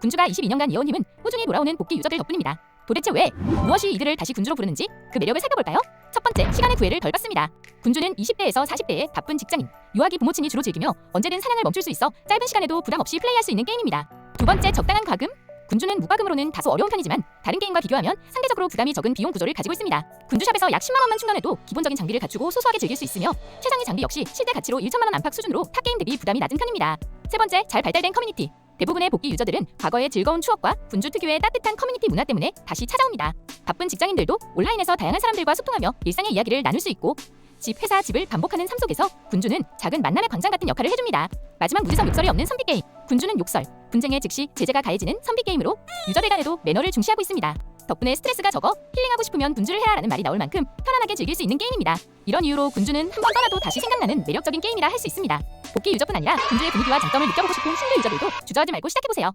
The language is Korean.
군주가 22년간 이어온 힘은 꾸준히 돌아오는 복귀 유저들 덕분입니다. 도대체 왜 무엇이 이들을 다시 군주로 부르는지 그 매력을 살펴볼까요? 첫 번째, 시간의 구애를 덜 받습니다. 군주는 20대에서 40대의 바쁜 직장인, 유아기 부모층이 주로 즐기며 언제든 사냥을 멈출 수 있어 짧은 시간에도 부담 없이 플레이할 수 있는 게임입니다. 두 번째, 적당한 과금. 군주는 무과금으로는 다소 어려운 편이지만 다른 게임과 비교하면 상대적으로 부담이 적은 비용 구조를 가지고 있습니다. 군주샵에서 약 10만 원만 충전해도 기본적인 장비를 갖추고 소소하게 즐길 수 있으며 최상위 장비 역시 실제 가치로 1천만 원 안팎 수준으로 타 게임 대비 부담이 낮은 편입니다. 세 번째, 잘 발달된 커뮤니티. 대부분의 복귀 유저들은 과거의 즐거운 추억과 군주 특유의 따뜻한 커뮤니티 문화 때문에 다시 찾아옵니다. 바쁜 직장인들도 온라인에서 다양한 사람들과 소통하며 일상의 이야기를 나눌 수 있고 집, 회사, 집을 반복하는 삶 속에서 군주는 작은 만남의 광장 같은 역할을 해줍니다. 마지막 무지성 욕설이 없는 선비 게임. 군주는 욕설, 분쟁에 즉시 제재가 가해지는 선비 게임으로 유저들 간에도 매너를 중시하고 있습니다. 덕분에 스트레스가 적어 힐링하고 싶으면 군주를 해라라는 말이 나올 만큼 편안하게 즐길 수 있는 게임입니다. 이런 이유로 군주는 한 번 떠나도 다시 생각나는 매력적인 게임이라 할 수 있습니다. 복귀 유저뿐 아니라 군주의 분위기와 장점을 느껴보고 싶은 신규 유저들도 주저하지 말고 시작해보세요.